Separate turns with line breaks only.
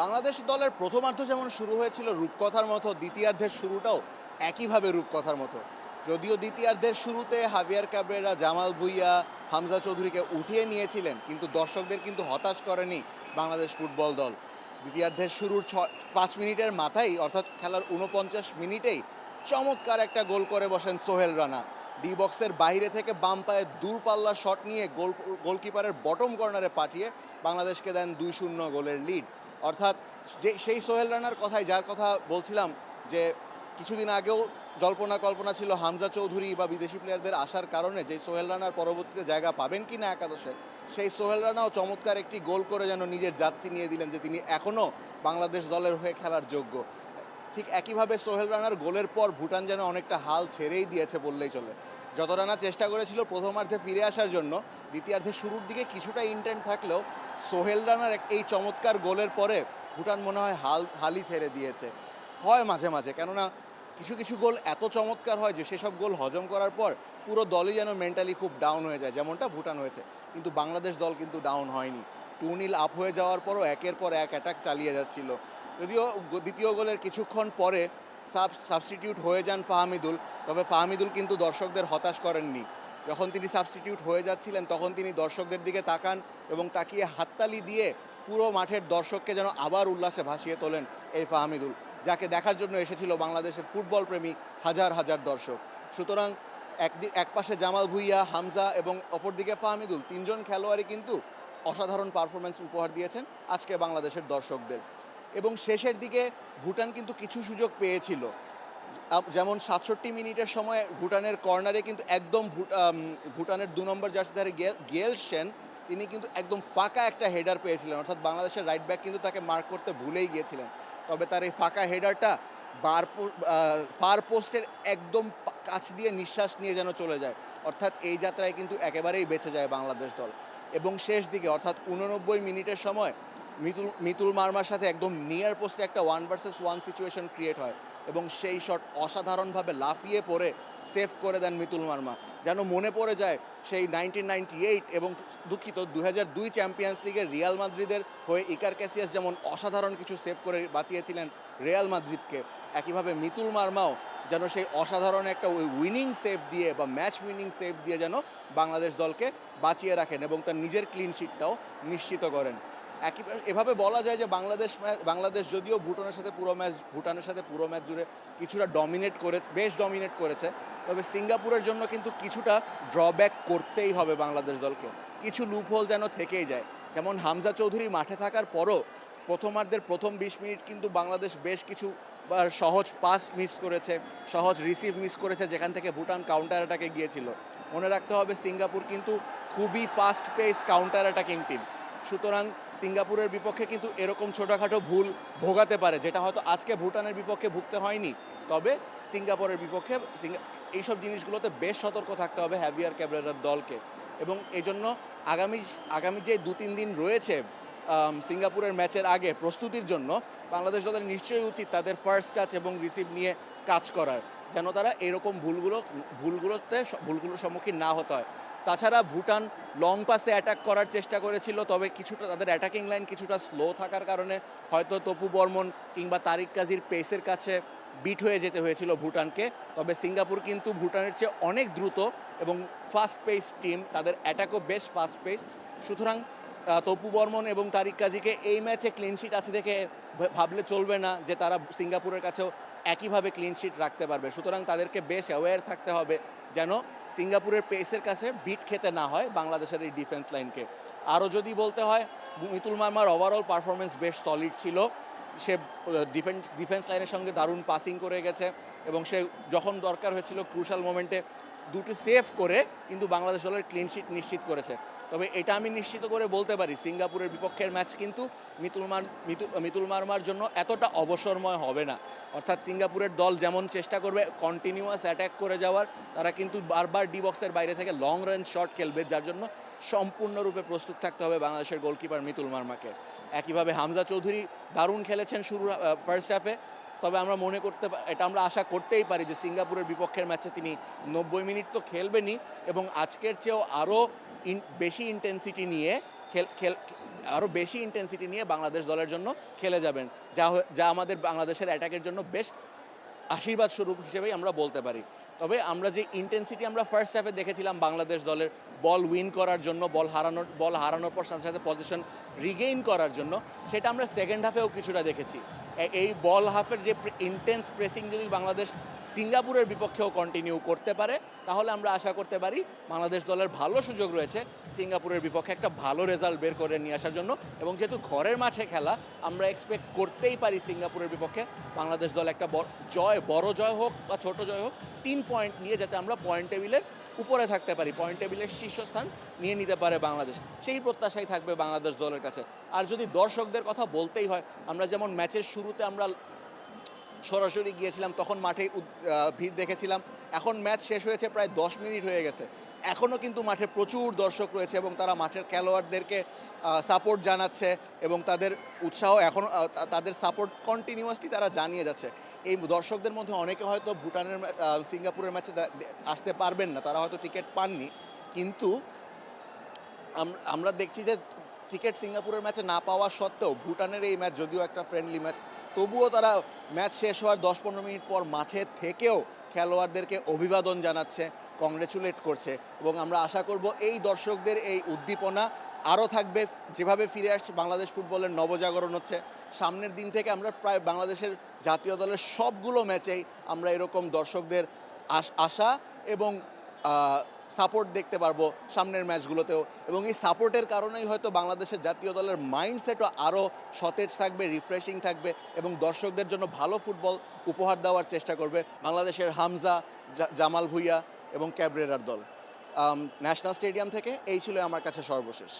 বাংলাদেশ দলের প্রথমার্ধ যেমন শুরু হয়েছিল রূপকথার মতো, দ্বিতীয়ার্ধের শুরুটাও একইভাবে রূপকথার মতো। যদিও দ্বিতীয়ার্ধের শুরুতে হাবিয়ার কাবরেরা জামাল ভুইয়া, হামজা চৌধুরীকে উঠিয়ে নিয়েছিলেন, কিন্তু দর্শকদের কিন্তু হতাশ করেনি বাংলাদেশ ফুটবল দল। দ্বিতীয়ার্ধের শুরুর ছ, পাঁচ মিনিটের মাথায়, অর্থাৎ খেলার উনপঞ্চাশ মিনিটেই চমৎকার একটা গোল করে বসেন সোহেল রানা। ডি বক্সের বাইরে থেকে বাম পায়ে দূরপাল্লা শট নিয়ে গোল, গোলকিপারের বটম কর্নারে পাঠিয়ে বাংলাদেশকে দেন দুই শূন্য গোলের লিড অর্থাৎ যে, সেই সোহেল রানার কথাই, যার কথা বলছিলাম যে, কিছুদিন আগেও জল্পনা কল্পনা ছিল হামজা চৌধুরী বা বিদেশি প্লেয়ারদের আসার কারণে যে সোহেল রানার পরবর্তীতে জায়গা পাবেন কি না একাদশে, সেই সোহেল রানাও চমৎকার একটি গোল করে যেন নিজের যাত্রী নিয়ে দিলেন যে, তিনি এখনও বাংলাদেশ দলের হয়ে খেলার যোগ্য। ঠিক একইভাবে সোহেল রানার গোলের পর ভুটান যেন অনেকটা হাল ছেড়েই দিয়েছে বললেই চলে। যত রানা চেষ্টা করেছিল প্রথমার্ধে ফিরে আসার জন্য, দ্বিতীয়ার্ধে শুরুর দিকে কিছুটা ইন্টেন্ট থাকলেও সোহেল রানার এই চমৎকার গোলের পরে ভুটান মনে হয় হাল, হালই ছেড়ে দিয়েছে। হয় মাঝে মাঝে, কেননা কিছু কিছু গোল এত চমৎকার হয় যে সেসব গোল হজম করার পর পুরো দলই যেন মেন্টালি খুব ডাউন হয়ে যায়, যেমনটা ভুটান হয়েছে। কিন্তু বাংলাদেশ দল কিন্তু ডাউন হয়নি। টু নীল আপ হয়ে যাওয়ার পরও একের পর এক অ্যাটাক চালিয়ে যাচ্ছিল। যদিও দ্বিতীয় গোলের কিছুক্ষণ পরে সাব সাবস্টিটিউট হয়ে যান ফাহামিদুল, তবে ফাহামিদুল কিন্তু দর্শকদের হতাশ করেননি। যখন তিনি সাবস্টিটিউট হয়ে যাচ্ছিলেন, তখন তিনি দর্শকদের দিকে তাকান এবং তাকিয়ে হাততালি দিয়ে পুরো মাঠের দর্শককে যেন আবার উল্লাসে ভাসিয়ে তোলেন এই ফাহামিদুল, যাকে দেখার জন্য এসেছিল বাংলাদেশের ফুটবল প্রেমী হাজার হাজার দর্শক। সুতরাং একদিক এক পাশে জামাল ভুইয়া, হামজা এবং অপরদিকে ফাহামিদুল, তিনজন খেলোয়াড়ই কিন্তু অসাধারণ পারফরমেন্স উপহার দিয়েছেন আজকে বাংলাদেশের দর্শকদের। এবং শেষের দিকে ভুটান কিন্তু কিছু সুযোগ পেয়েছিল। যেমন সাতষট্টি মিনিটের সময় ভুটানের কর্নারে কিন্তু একদম ভুটানের দু নম্বর জার্সিধারে গেল সেন তিনি কিন্তু একদম ফাঁকা একটা হেডার পেয়েছিলেন। অর্থাৎ বাংলাদেশের রাইট ব্যাক কিন্তু তাকে মার্ক করতে ভুলেই গিয়েছিলেন। তবে তার এই ফাঁকা হেডারটা বার ফার পোস্টের একদম কাছ দিয়ে নিঃশ্বাস নিয়ে যেন চলে যায়। অর্থাৎ এই যাত্রায় কিন্তু একেবারেই বেঁচে যায় বাংলাদেশ দল। এবং শেষ দিকে, অর্থাৎ উননব্বই মিনিটের সময় মিতুল মিতুল মার্মার সাথে একদম নিয়ার পোস্টে একটা one versus one situation create হয় এবং সেই শট অসাধারণভাবে লাফিয়ে পড়ে সেভ করে দেন মিতুল মার্মা। যেন মনে পড়ে যায় সেই নাইনটিন নাইনটি এইট এবং দুঃখিত দু হাজার দুই চ্যাম্পিয়ন্স লিগের রিয়াল মাদ্রিদের হয়ে ইকার ক্যাসিয়াস যেমন অসাধারণ কিছু সেভ করে বাঁচিয়েছিলেন রিয়াল মাদ্রিদকে একইভাবে মিতুল মার্মাও যেন সেই অসাধারণ একটা ওই উইনিং সেভ দিয়ে বা ম্যাচ উইনিং সেভ দিয়ে যেন বাংলাদেশ দলকে বাঁচিয়ে রাখেন এবং তার নিজের ক্লিন শিটটাও নিশ্চিত করেন। একই এভাবে বলা যায় যে বাংলাদেশ বাংলাদেশ যদিও ভুটানের সাথে পুরো ম্যাচ ভুটানের সাথে পুরো ম্যাচ জুড়ে কিছুটা ডমিনেট করে বেশ ডমিনেট করেছে। তবে সিঙ্গাপুরের জন্য কিন্তু কিছুটা ড্রব্যাক করতেই হবে বাংলাদেশ দলকে। কিছু লুপহোল যেন থেকেই যায়। যেমন হামজা চৌধুরী মাঠে থাকার পরও প্রথমার্ধের প্রথম বিশ মিনিট কিন্তু বাংলাদেশ বেশ কিছু সহজ পাস মিস করেছে, সহজ রিসিভ মিস করেছে, যেখান থেকে ভুটান কাউন্টার অ্যাটাকে গিয়েছিল। মনে রাখতে হবে সিঙ্গাপুর কিন্তু খুবই fast pace counter attacking team সুতরাং সিঙ্গাপুরের বিপক্ষে কিন্তু এরকম ছোটোখাটো ভুল ভোগাতে পারে, যেটা হয়তো আজকে ভুটানের বিপক্ষে ভুগতে হয়নি। তবে সিঙ্গাপুরের বিপক্ষে এইসব জিনিসগুলোতে বেশ সতর্ক থাকতে হবে হ্যাভিয়ার ক্যাবরেরার দলকে। এবং এই জন্য আগামী আগামী যে দু তিন দিন রয়েছে সিঙ্গাপুরের ম্যাচের আগে প্রস্তুতির জন্য, বাংলাদেশ দলের নিশ্চয়ই উচিত তাদের ফার্স্ট টাচ এবং রিসিভ নিয়ে কাজ করার, যেন তারা এরকম ভুলগুলো, ভুলগুলোতে ভুলগুলোর সম্মুখীন না হতে হয়। তাছাড়া ভুটান লং পাসে অ্যাটাক করার চেষ্টা করেছিল, তবে কিছুটা তাদের অ্যাটাকিং লাইন কিছুটা স্লো থাকার কারণে হয়তো তপু বর্মন কিংবা তারিক কাজীর পেসের কাছে বিট হয়ে যেতে হয়েছিল ভুটানকে। তবে সিঙ্গাপুর কিন্তু ভুটানের চেয়ে অনেক দ্রুত এবং ফাস্ট পেস টিম তাদের অ্যাটাকও বেশ ফাস্ট পেস সুতরাং তপু বর্মন এবং তারিক কাজীকে এই ম্যাচে ক্লিনশিট আছে দেখে ভাবলে চলবে না যে তারা সিঙ্গাপুরের কাছেও একইভাবে ক্লিনশিট রাখতে পারবে। সুতরাং তাদেরকে বেশ অ্যাওয়্যার থাকতে হবে যেন সিঙ্গাপুরের পেসের কাছে বিট খেতে না হয় বাংলাদেশের এই ডিফেন্স লাইনকে আরও যদি বলতে হয়, মিতুল মার্মার ওভারঅল পারফরমেন্স বেশ সলিড ছিল। সে ডিফেন্স ডিফেন্স লাইনের সঙ্গে দারুণ পাসিং করে গেছে এবং সে যখন দরকার হয়েছিল ক্রুশাল মোমেন্টে দুটো সেভ করে কিন্তু বাংলাদেশ দলের ক্লিনশিট নিশ্চিত করেছে। তবে এটা আমি নিশ্চিত করে বলতে পারি, সিঙ্গাপুরের বিপক্ষের ম্যাচ কিন্তু মিতুল মার, মিতু- মিতুল মার্মার জন্য এতটা অবসরময় হবে না। অর্থাৎ সিঙ্গাপুরের দল যেমন চেষ্টা করবে কন্টিনিউয়াস অ্যাটাক করে যাওয়ার, তারা কিন্তু বারবার ডি বক্সের বাইরে থেকে লং রেঞ্জ শট খেলবে, যার জন্য সম্পূর্ণরূপে প্রস্তুত থাকতে হবে বাংলাদেশের গোলকিপার মিতুল মার্মাকে। একইভাবে হামজা চৌধুরী দারুণ খেলেছেন শুরু ফার্স্ট হাফে তবে আমরা মনে করতে এটা আমরা আশা করতেই পারি যে সিঙ্গাপুরের বিপক্ষের ম্যাচে তিনি নব্বই মিনিট তো খেলবেনই এবং আজকের চেয়েও আরও বেশি ইন্টেন্সিটি নিয়ে খেল খেল আরও বেশি ইন্টেন্সিটি নিয়ে বাংলাদেশ দলের জন্য খেলে যাবেন। যা যা আমাদের বাংলাদেশের অ্যাটাকের জন্য বেশ আশীর্বাদ স্বরূপ হিসেবেই আমরা বলতে পারি। তবে আমরা যে ইন্টেন্সিটি আমরা ফার্স্ট হাফে দেখেছিলাম বাংলাদেশ দলের বল উইন করার জন্য বল হারানোর বল হারানোর পর সাথে সাথে পজিশন রিগেইন করার জন্য, সেটা আমরা সেকেন্ড হাফেও কিছুটা দেখেছি। এই বল হাফের যে ইন্টেন্স প্রেসিং যদি বাংলাদেশ সিঙ্গাপুরের বিপক্ষেও কন্টিনিউ করতে পারে, তাহলে আমরা আশা করতে পারি বাংলাদেশ দলের ভালো সুযোগ রয়েছে সিঙ্গাপুরের বিপক্ষে একটা ভালো রেজাল্ট বের করে নিয়ে আসার জন্য। এবং যেহেতু ঘরের মাঠে খেলা, আমরা এক্সপেক্ট করতেই পারি সিঙ্গাপুরের বিপক্ষে বাংলাদেশ দল একটা জয়, বড় জয় হোক বা ছোট জয় হোক, তিন পয়েন্ট নিয়ে যাতে আমরা পয়েন্ট টেবিলের উপরে থাকতে পারি পয়েন্ট টেবিলের শীর্ষস্থান নিয়ে নিতে পারে বাংলাদেশ। সেই প্রত্যাশাই থাকবে বাংলাদেশ দলের কাছে। আর যদি দর্শকদের কথা বলতেই হয়, আমরা যেমন ম্যাচের শুরুতে আমরা সরাসরি গিয়েছিলাম, তখন মাঠে ভিড় দেখেছিলাম। এখন ম্যাচ শেষ হয়েছে প্রায় দশ মিনিট হয়ে গেছে। এখনও কিন্তু মাঠে প্রচুর দর্শক রয়েছে এবং তারা মাঠের খেলোয়াড়দেরকে সাপোর্ট জানাচ্ছে এবং তাদের উৎসাহ এখন তাদের সাপোর্ট কন্টিনিউয়াসলি তারা জানিয়ে যাচ্ছে। এই দর্শকদের মধ্যে অনেকে হয়তো ভুটানের সিঙ্গাপুরের ম্যাচে আসতে পারবেন না, তারা হয়তো টিকিট পাননি। কিন্তু আমরা দেখছি যে টিকিট সিঙ্গাপুরের ম্যাচে না পাওয়া সত্ত্বেও ভুটানের এই ম্যাচ যদিও একটা ফ্রেন্ডলি ম্যাচ, তবুও তারা ম্যাচ শেষ হওয়ার দশ পনেরো মিনিট পর মাঠে থেকেও খেলোয়াড়দেরকে অভিবাদন জানাচ্ছে কংগ্রেচুলেট করছে। এবং আমরা আশা করব এই দর্শকদের এই উদ্দীপনা আরও থাকবে। যেভাবে ফিরে আসছে, বাংলাদেশ ফুটবলের নবজাগরণ হচ্ছে। সামনের দিন থেকে আমরা প্রায় বাংলাদেশের জাতীয় দলের সবগুলো ম্যাচেই আমরা এরকম দর্শকদের আশ- এবং সাপোর্ট দেখতে পারব সামনের ম্যাচগুলোতেও। এবং এই সাপোর্টের কারণেই হয়তো বাংলাদেশের জাতীয় দলের মাইন্ডসেটও আরও সতেজ থাকবে রিফ্রেশিং থাকবে এবং দর্শকদের জন্য ভালো ফুটবল উপহার দেওয়ার চেষ্টা করবে। বাংলাদেশের হামজা জামাল ভুইয়া এবং ক্যাবরেরার দল। ন্যাশনাল স্টেডিয়াম থেকে এই ছিল আমার কাছে সর্বশেষ।